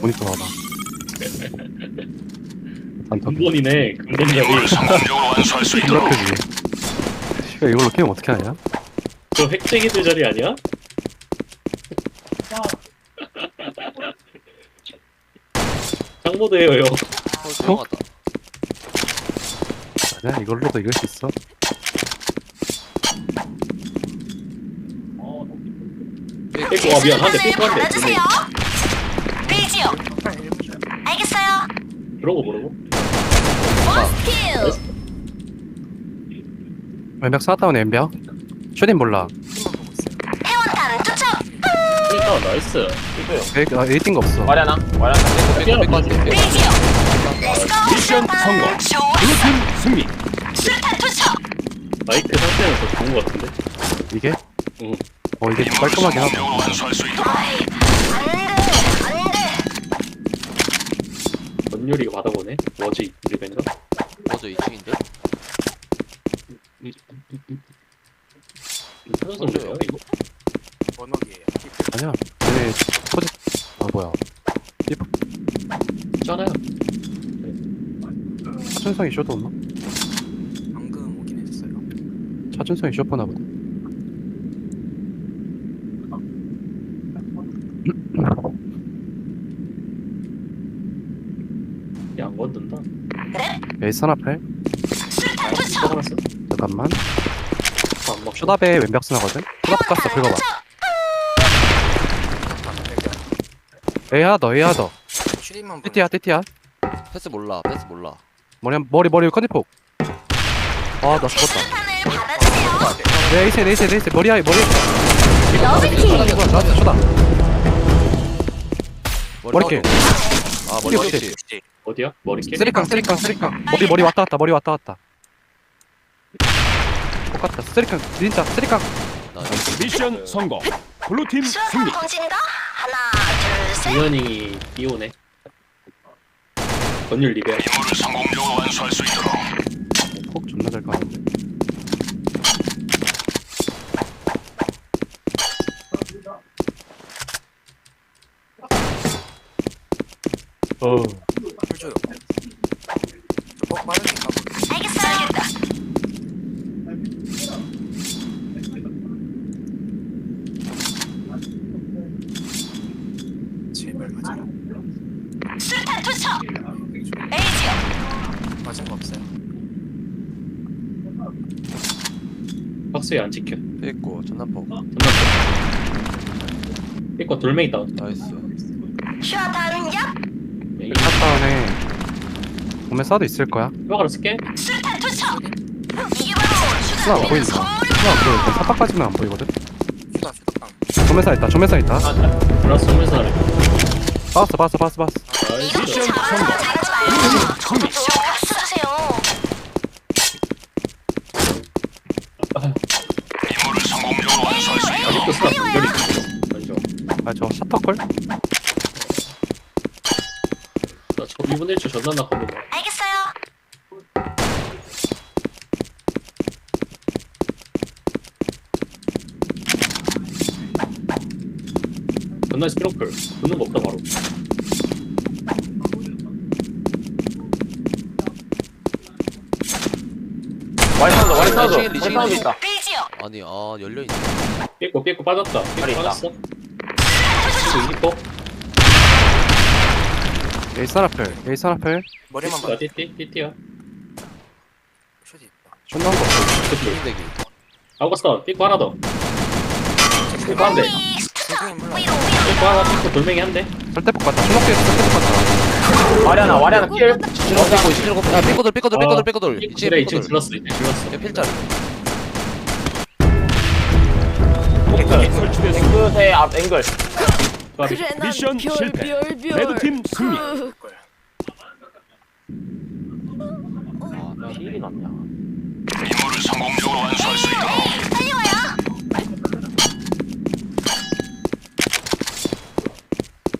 모니터 봐봐. 단톡 근본이네 근본잡이 성공적으로 완수할 수 있도록 이렇게지. 씨발 이걸로 게임 어떻게 하냐? 저 핵쟁이들 자리 아니야? 짱모드예요 형 어, 조용하다. 아니야 이걸로도 이길 수 있어. 삐꾸 아 미안 한 대 삐꾸 한대 받아주세요. 빌지요. 알겠어요. 그런 거 모르고. 왼벽 쏴다운 엠벽. 쇼딘 몰라. 그러니까 나이스 에이, 아, 에이 띵거 없어. 빌지요. 렛츠고. 미션 성공. 블루팀 승리. 수류탄 투척. 마이크 상태는 더 좋은 거 같은데 이게? 응. 어 이게 임무를 깔끔하게 하다. 전율이가 받아보네 뭐지 리벤가? 맞아 2층인데? 사전성 뭐야 이거? 번호기에요. 아니야. 쟤 포지. 아 뭐야? 있잖아요 차준성이 쇼도 없나? 방금 오긴 했어요. 차준성이 쇼 보나 보다. 야 안 건든다 에이 선앞에. 수류탄 투척. 떠나갔어? 잠깐만. 안 먹. 쇼답에 왼벽 스나거든. 쇼답 갔어. 긁어봐. 에이 하나 더. 에이 하나 더. 슈리만 띠띠야 띠띠야. 패스 몰라 패스 몰라. 머리 한- 머리 머리 컨디폭. 아나 죽었다. 수류탄을 받아주세요. 네 에이세 머리 아이 머리. 쇼다 쇼다. 머리캐. 아 머리 머리. 어디야? 머리캐? 쓰리깡 쓰리깡 쓰리깡. 머리 머리 왔다 갔다 머리 왔다 갔다. 똑같다. 쓰리깡 진짜 쓰리깡. 미션 성공. 블루팀 승리. 하나 둘 셋. 우연히 비오네 전율 리벤 임무를 성공적으로 완수할 수 있도록 폭 존나 잘 가는데. 어. 빠르게 가고. 알겠어 알겠다. 제발 맞아. 수류탄 투척. 에이지요. 맞은 거 없어요. 박스에 안 찍혀 삐꾸 전남포. 전남 삐꺼 돌멩이 있다 나이스. 슈아탄 얍. 샷다운에 보면 써도 있을 거야. 휴가로 쓸게 수류탄 투척. 이게 바로 하나 안 보인다. 하나 안 보여. 사박까지는 안 보이거든. 슈다 슈다빵. 조매사 있다. 조매사 있다. 아 플러스 오면서 하네 봤어 봤어 봤어 봤어. 이렇게 잘하지 말고 좀 가르쳐주세요. 아저 샷터걸? 나저 2분 1초 전난 나가면 알겠어요. 전날 스피로클 붙는 거 없다 바로 와리 사운드 와리 사운드. 리칭. 있다. 빌지요. 아니 아 열려 있네. 삐꼬 삐꼬 빠졌다 삐꼬 빨리 있다. 빠졌어 삐꼬 에이선 앞을. 에이선 앞을. 머리만 봐. 띠띠 띠띠야 슈디 있다. 존나 거 없어. 삐꼬 대기. 아웃갔어 삐꼬 하나 더 삐꼬 한대. 위로 위로. 삐꼬 하나 삐꼬 돌멩이 한대 절대폭 같다. 초록색 절대폭 같다. 와려나 와려나 킬. 시즈로 삐꾸 시즈로 야 삐꾸들 삐꾸들 삐꾸들 삐꾸들. 삐꼬 2층 그래 2층 삐꾸들. 질렀어 2층 질렀어 야 필자리. 앵글의 앞 앵글. 까비. 미션 실패. 레드팀 승리. 아, 힐이 났냐. 임무를 성공적으로 완수할 수 있도록 빨리 와요.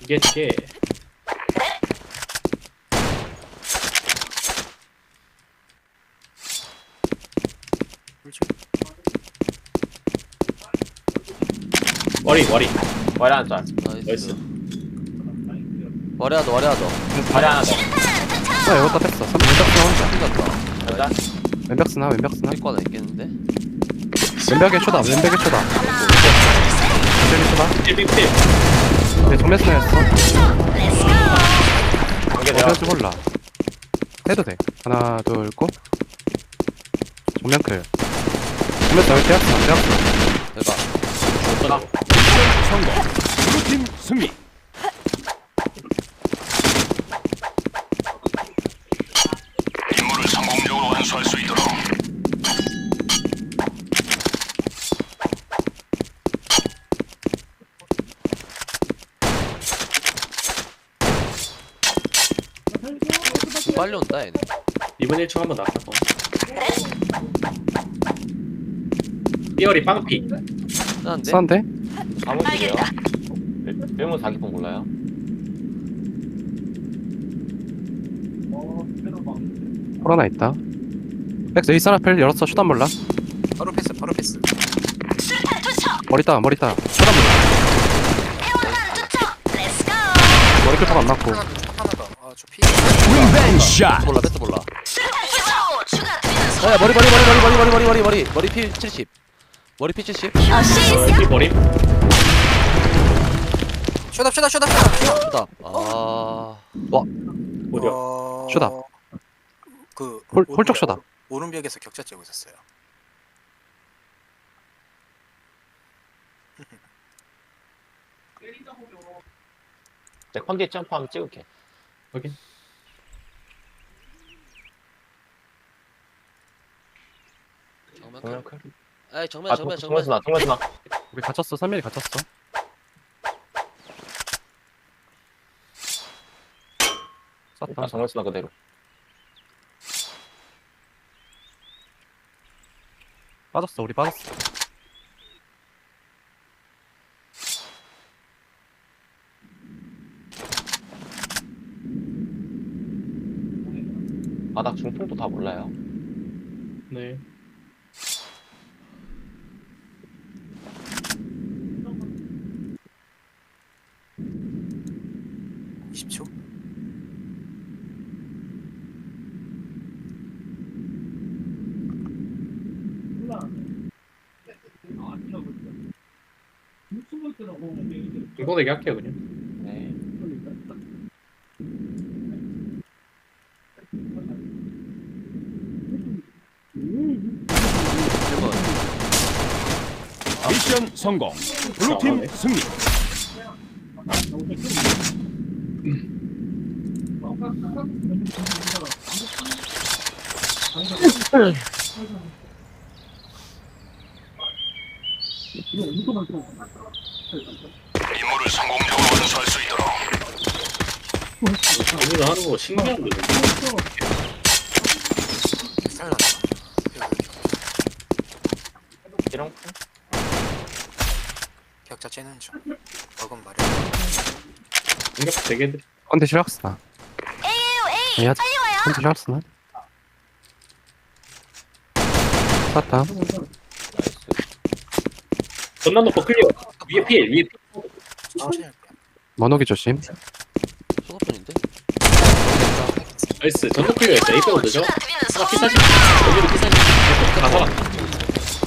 두개 두개 머리 머리 와리 하나 짤. 나이스. 나이스. 와리하다 와리하다 와리 하나 더. 아 이거 다 뺐어. 왼벽스나? 혼자 튕겼다. 짤. 왼벽스나? 왼벽스나? 하나 있겠는데? 왼벽에 쇼다. 왼벽에 쇼다. 왼벽에 삐삐삐 내 정면 스나였어. 관계 돼요. 어디할지 몰라. 해도 돼. 하나 둘 고. 정면 클. 정면스 여기 대학스나 대박 미션 성공. 블루팀 승리. 임무를 성공적으로 완수할 수 있도록. 빨리 온다 얘네 이번 1층 한번 나갔고 삐어리 빵피 편한데? 싼데? 사무실이요. 일문 사기품 몰라요? 코로나 있다 백스 여기 사라펠 열었어 쇼단 몰라 바로 패스 바로 패스 술탄 투척 머리 따 머리 따 쇼단 몰라 회원단 투척 렛츠고 머리 클파가 안 맞고 하나 하나 더아저 피. 리벤 샷. 몰라 패스 몰라 술탄 투척 추가 드리는 야 머리 머리 머리 머리 머리 머리 머리 머리 머리 피 70. 머리 피 70. 어시스트 이 머리 쇼답 쇼답 쇼답 쇼답. 크다. 아 어디야 어... 쇼답. 그 홀- 오른- 홀쪽 쇼답. 오른벽에서 격자 째고 있었어요. 내 컨디 점프하면 찍을게. 확인 정면 정면 클. 클. 에이 정면 아, 정면 정면 정면. 스나, 정면 스나. 우리 갇혔어 3mm이 갇혔어 쐈다 아, 정면 스나 그대로. 빠졌어 우리 빠졌어 바닥 중통도 다 몰라요. 네 20초. 중동대기 할게요 그냥 네. 미션 성공. 블루팀 승리. 임무를 성공적으로 완수할 수 있도록. 오늘 하는 거 신기한 살났다. 이런 격자 째는 중. 먹은 말이. 공격 되게 컨디 실학스나 AOA 야 빨리 와요 컨디 실학스나 쐈다 나이스. 전남 높고 클리어 위에 필 위에 필 원호기 조심. 소각전인데? 나이스 전동 필요했다 A 빼고 되죠? 아, 아, 하나 피사지 여기도 피사지 가봐 아,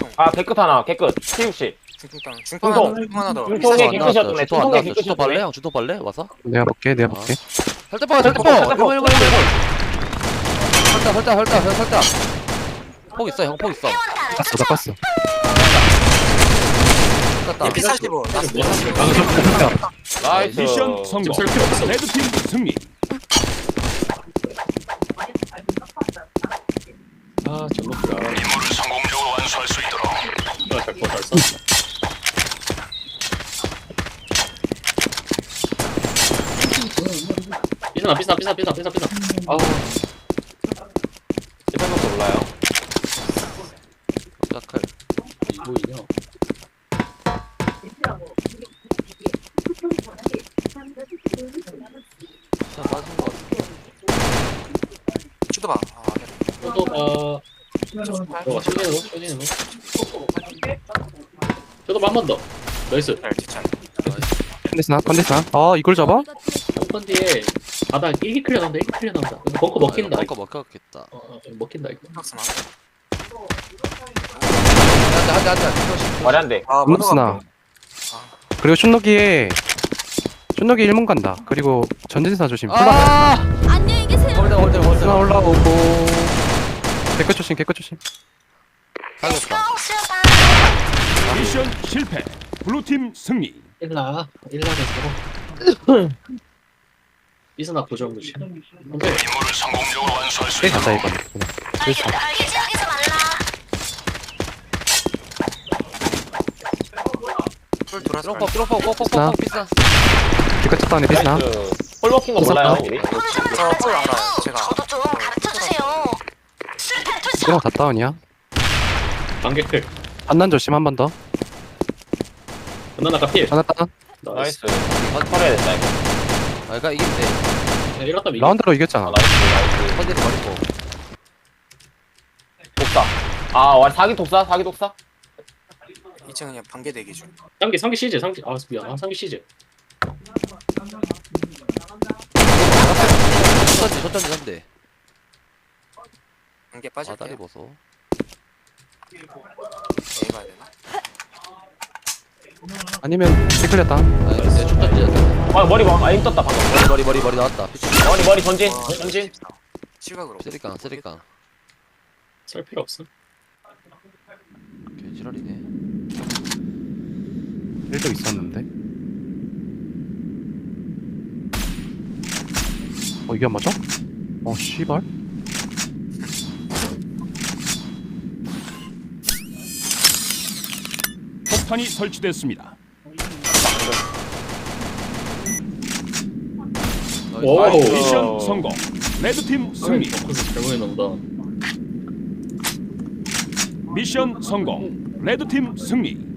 뭐. 아 개끝 하나 개끝 세우씨 중통, 중통. 중통 중통에 안 나왔다. 기크셨네. 중통 빨래? 형 주통 발래? 와서? 내가 볼게, 내가 볼게. 살대포 살대포! 살대포, 살대포. 살다 살다 살다 살다 폭 있어 형폭 있어 깠어, 나 깠어. 떴다. 에피 45. 나이스. 미션 성공. 레드팀 승리. 아, 절로프야. 임무를 성공적으로 완수할 수 있도록. 아, 잘포 잘 썼다. 비싸 비싸 비싸 비싸 비싸 비싸. 아우. 쳐지는 거? 쳐지는 거? 저도 한번 더. 나이스. 잘 괜찮아. 컨디스나 컨디스나 아 이걸 잡아? 한번 뒤에 바닥 일기 클리어 난다. 일기 클리어 난다. 이거 벙커 먹힌다. 벙커 먹혔겠다 어, 어, 먹힌다 이거. 박스나. 한대 한대 한대. 아, 문스나 그리고 촌노기에 촌노기 1문 간다 그리고 전진사 조심 아 안녕히 계세요. 홀대 홀대 하나 올라오고 개끝 조심 개끝 조심 살렸다 미션 실패. 블루팀 승리. 일라. 일라 됐어. 이스나 고정 무시. 근데 임무를 성공적으로 완수할 수꽤 있도록 가자 이건 그냥 알겠, 알겠, 지역에서 만나. 풀 돌아서. 드롭퍼 드롭퍼 뻑뻑뻑뻑 비싸 개끝 쳤다 안에 비스나 나이스. 홀 먹힌 거 몰라요, 우리? 저풀 알아요. 제가. 저도 좀 가르쳐 주세요. 술탄 투척. 이런 거다 다운이야 반개클. 반난 조심 한 번더 건너 나가 필. 하나 다운 나이스. 나이스. 털어야 된다, 이거. 아 그니까 이기면 돼 야, 이렇다 이거. 라운드로 아, 이겼잖아 나이스, 나이스. 컨디를 버리고 독사. 아, 와, 사기 독사? 사기 독사? 2층 그냥 반개 대기 중. 상기 상기 시즈 상기. 아 미안. 아, 상기 시즈. 첫단지 첫단지 한대 반개 아 다리. 보소 A 가야 되나? 아니면 피클렸 다운 아내 첫단지 아, 머리 막, 아, 힘 떴다, 방금. 머리 머리 머리 나왔다 머리, 머리 전진. 와, 전진. 실각으로. 쓰리깡 쓰리깡 설 필요 없어. 개지랄이네 1도 있었는데 어 이게 안 맞아? 어 씨발 폭탄이 설치됐습니다. 오. 나이스. 미션 성공. 레드팀 승리. 해놓는다. 미션 성공. 레드팀 승리.